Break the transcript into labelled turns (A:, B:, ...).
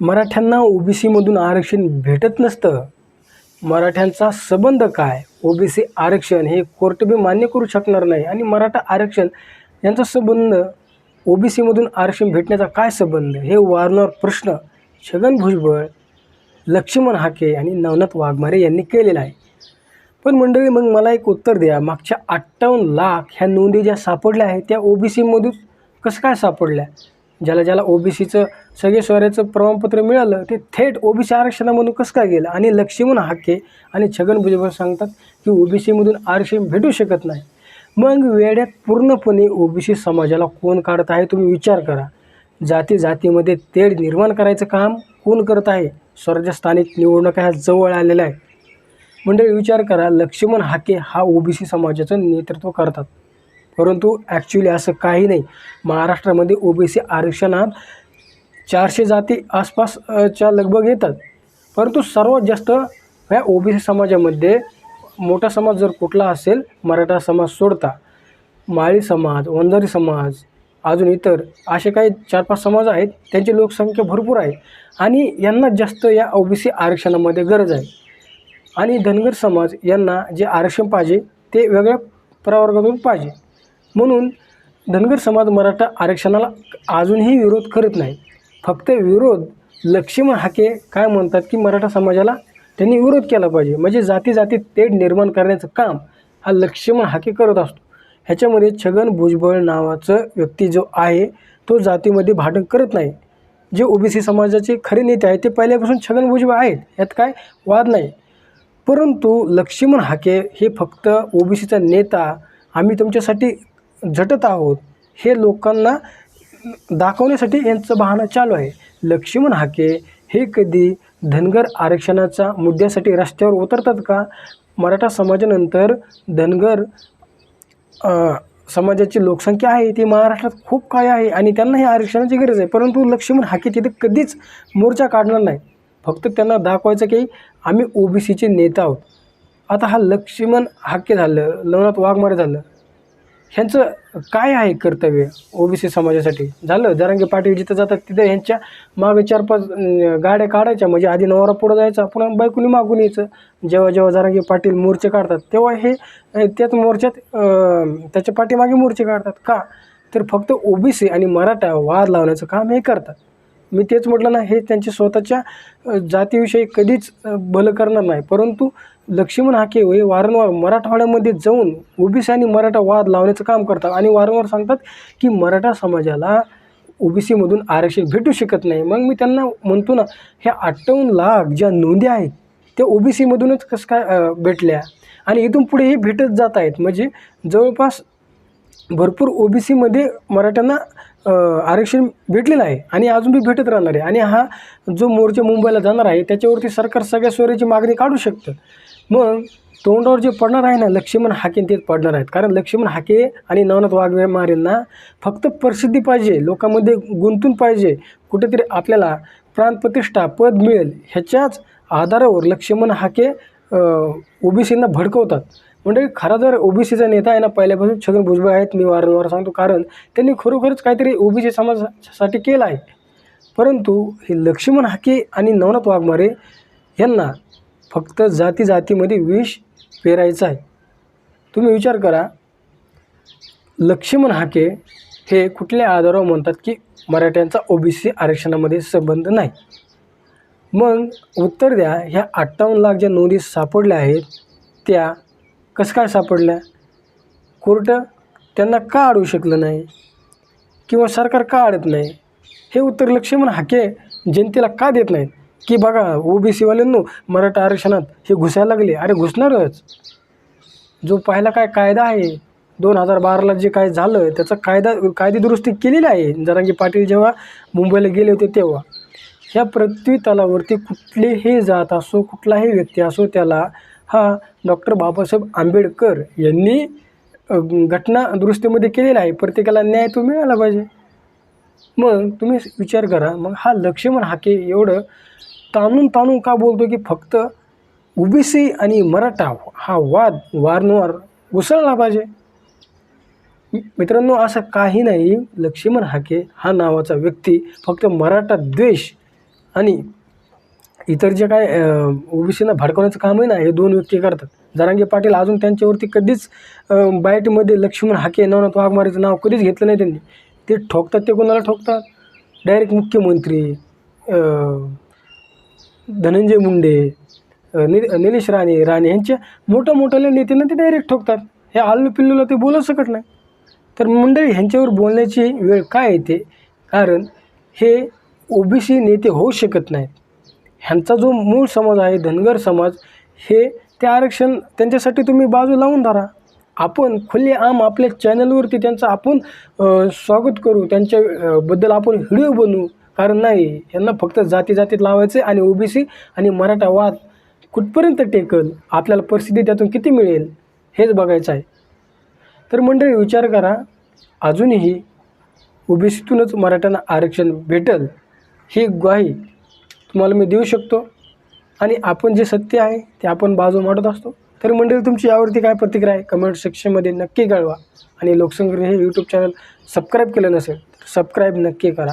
A: मराठ्यांना ओबीसीमधून आरक्षण भेटत नसतं. मराठ्यांचा संबंध काय? ओबीसी आरक्षण हे कोर्ट बी मान्य करू शकणार नाही आणि मराठा आरक्षण यांचा संबंध ओबीसीमधून आरक्षण भेटण्याचा काय संबंध? हे वारंवार प्रश्न छगन भुजबळ लक्ष्मण हाके आणि नवनाथ वाघमारे यांनी केलेला आहे. पण मंडळी मग मला एक उत्तर द्या. मागच्या अठ्ठावन्न लाख ह्या नोंदी ज्या सापडल्या आहेत त्या ओबीसीमधून कसं काय सापडल्या? ज्याला ज्याला ओबीसीचं सगळे स्वराचं प्रमाणपत्र मिळालं ते थेट ओबीसी आरक्षणामधून कसं काय गेलं? आणि लक्ष्मण हाके आणि छगन भुजबळ सांगतात की ओबीसीमधून आरक्षण भेटू शकत नाही. मग वेड्यात पूर्णपणे ओबीसी समाजाला कोण काढत आहे तुम्ही विचार करा. जाती जातीमध्ये तेढ निर्माण करायचं काम कोण करत आहे? स्वराज्य स्थानिक निवडणुका ह्या जवळ आलेल्या आहे मंडळी विचार करा लक्ष्मण हाके हा ओबीसी समाजाचं नेतृत्व करतात. परंतु ॲक्च्युली असं काही नाही. महाराष्ट्रामध्ये ओबीसी आरक्षणात चारशे जाती आसपासच्या लगभग येतात. परंतु सर्वात जास्त ह्या ओबीसी समाजामध्ये मोठा समाज जर कुठला असेल मराठा समाज सोडता माळी समाज वंजारी समाज अजून इतर असे काही चार पाच समाज आहेत त्यांची लोकसंख्या भरपूर आहे आणि यांना जास्त या ओबीसी आरक्षणामध्ये गरज आहे. आणि धनगर समाज यांना जे आरक्षण पाहिजे ते वेगळ्या प्रवर्गातून पाहिजे. म्हणून धनगर समाज मराठा आरक्षणाला अजूनही विरोध करत नाही. फक्त विरोध लक्ष्मण हाके काय म्हणतात की मराठा समाजाला त्यांनी विरोध केला पाहिजे. म्हणजे जाती जाती तेढ निर्माण करण्याचं काम हा लक्ष्मण हाके करत असतो. ह्याच्यामध्ये छगन भुजबळ नावाचं व्यक्ती जो आहे तो जातीमध्ये भांडण करत नाही. जे ओबीसी समाजाचे खरे नेते आहेत ते पहिल्यापासून छगन भुजबळ आहेत. यात काय वाद नाही. परंतु लक्ष्मण हाके हे फक्त ओबीसीचा नेता आम्ही तुमच्यासाठी झटत आहोत हे लोकांना दाखवण्यासाठी यांचं बहाणं चालू आहे. लक्ष्मण हाके हे कधी धनगर आरक्षणाच्या मुद्द्यासाठी रस्त्यावर उतरतात का? मराठा समाजानंतर धनगर समाजाची लोकसंख्या आहे ती महाराष्ट्रात खूप काय आहे आणि त्यांना हे आरक्षणाची गरज आहे. परंतु लक्ष्मण हाके तिथे कधीच मोर्चा काढणार नाही. फक्त त्यांना दाखवायचं की आम्ही ओबीसीचे नेता आहोत. आता हा लक्ष्मण हाके झालं नवनाथ वाघमारे झालं. ह्यांचं काय आहे कर्तव्य ओबीसी समाजासाठी? झालं जरांगे पाटील जिथं जातात तिथं ह्यांच्या मागे चार पाच गाड्या काढायच्या. म्हणजे आधी नवरा पुढं जायचा पुन्हा बायकोनी मागून यायचं. जेव्हा जेव्हा जरांगे पाटील मोर्चे काढतात तेव्हा हे त्याच मोर्चात त्याच्या पाठीमागे मोर्चे काढतात का? तर फक्त ओबीसी आणि मराठा वाद लावण्याचं काम हे करतात. मी तेच म्हटलं ना हे त्यांच्या स्वतःच्या जातीविषयी कधीच भलं करणार नाही. परंतु लक्ष्मण हाके हे वारंवार मराठवाड्यामध्ये जाऊन ओबीसी आणि मराठा वाद लावण्याचं काम करतात. आणि वारंवार सांगतात की मराठा समाजाला ओबीसीमधून आरक्षण भेटू शकत नाही. मग मी त्यांना म्हणतो ना ह्या अठ्ठावन्न लाख ज्या नोंदी आहेत त्या ओबीसीमधूनच कसं काय भेटल्या? आणि इथून पुढे हे भेटत जात आहेत. म्हणजे जवळपास भरपूर ओ बी सीमध्ये मराठ्यांना आरक्षण भेटलेलं आहे आणि अजून बी भेटत राहणार आहे. आणि हा जो मोर्चा मुंबईला जाणार आहे त्याच्यावरती सरकार सगळ्या सोयरीची मागणी काढू शकतं. मग तोंडावर जे पडणार आहे ना लक्ष्मण हाके तेच पडणार आहेत. कारण लक्ष्मण हाके आणि नवनाथ वाघमारेंना फक्त प्रसिद्धी पाहिजे लोकांमध्ये गुंतून पाहिजे कुठेतरी आपल्याला प्राणप्रतिष्ठा पद मिळेल ह्याच्याच आधारावर लक्ष्मण हाके ओबीसींना भडकवतात. म्हणजे खरा जर ओबीसीचा नेता आहे ना पहिल्यापासून छगन भुजबळ आहेत मी वारंवार सांगतो. कारण त्यांनी खरोखरच काहीतरी ओबीसी समाजासाठी केलं आहे. परंतु हे लक्ष्मण हाके आणि नवनाथ वाघमारे यांना फक्त जाती जातीमध्ये विष पेरायचं आहे. तुम्ही विचार करा लक्ष्मण हाके हे कुठल्या आधारावर म्हणतात की मराठ्यांचा ओबीसी आरक्षणामध्ये संबंध नाही? मग उत्तर द्या ह्या अठ्ठावन्न लाख ज्या नोंदी सापडल्या आहेत त्या कसं काय सापडल्या कोर्ट त्यांना का अडवू शकलं नाही? किंवा सरकार का अडत नाही? हे उत्तर लक्ष्मण हाके जनतेला का देत नाहीत? की बघा ओबीसीवाल्यांनो मराठा आरक्षणात हे घुसायला लागले. अरे घुसणारच. जो पहिला काय कायदा आहे दोन हजार बाराला जे काय झालं त्याचा कायदा कायदे दुरुस्ती केलेली आहे. जरांगी पाटील जेव्हा मुंबईला गेले होते तेव्हा. ह्या पृथ्वी तलावरती कुठलेही जात असो कुठलाही व्यक्ती असो त्याला हा डॉक्टर बाबासाहेब आंबेडकर यांनी घटना दुरुस्तीमध्ये केलेला आहे. प्रत्येकाला न्याय तो मिळाला पाहिजे. मग तुम्ही विचार करा मग हा लक्ष्मण हाके एवढं ताणून ताणून का बोलतो की फक्त ओबीसी आणि मराठा हा वाद वारंवार उसळला पाहिजे? मित्रांनो असं काही नाही. लक्ष्मण हाके हा नावाचा व्यक्ती फक्त मराठा द्वेष आणि इतर जे काय ओबीसींना भडकवण्याचं काम आहे ना हे दोन व्यक्ती करतात. जरांगे पाटील अजून त्यांच्यावरती कधीच बायटमध्ये बाईटमध्ये लक्ष्मण हाके नवनाथ वाघमारेचं नाव कधीच घेतलं नाही त्यांनी. ते ठोकतात ते कोणाला ठोकतात? डायरेक्ट मुख्यमंत्री धनंजय मुंडे नि निलेश राणे राणे यांच्या मोठ्या मोठ्याल्या नेत्यांना ते डायरेक्ट ठोकतात. हे आल्लू पिल्लूला ते बोलू शकत नाही. तर मंडळी ह्यांच्यावर बोलण्याची वेळ काय येते कारण हे ओबीसी नेते होऊ शकत नाहीत. ह्यांचा जो मूळ समाज आहे धनगर समाज हे ते आरक्षण त्यांच्यासाठी तुम्ही बाजू लावून धरा. आपण खुले आम आपल्या चॅनलवरती त्यांचं आपण स्वागत करू. त्यांच्याबद्दल आपण व्हिडिओ बनवू. कारण नाही यांना फक्त जाती जातीत लावायचे आणि ओबीसी आणि मराठा वाद कुठपर्यंत टेकल? आपल्याला परिस्थिती त्यातून किती मिळेल? हेच बघायचं आहे. तर मंडळी विचार करा. अजूनही ओबीसीतूनच मराठ्यांना आरक्षण भेटल ही ग्वाही तुम्हाला मी देऊ शकतो. आणि आपण जे सत्य आहे ते आपण बाजू मांडत असतो. तर मंडळी तुमची यावरती काय प्रतिक्रिया आहे कमेंट सेक्शनमध्ये नक्की कळवा. आणि लोकसंग्रह हे यूट्यूब चॅनल सबस्क्राईब केलं नसेल तर सबस्क्राईब नक्की करा.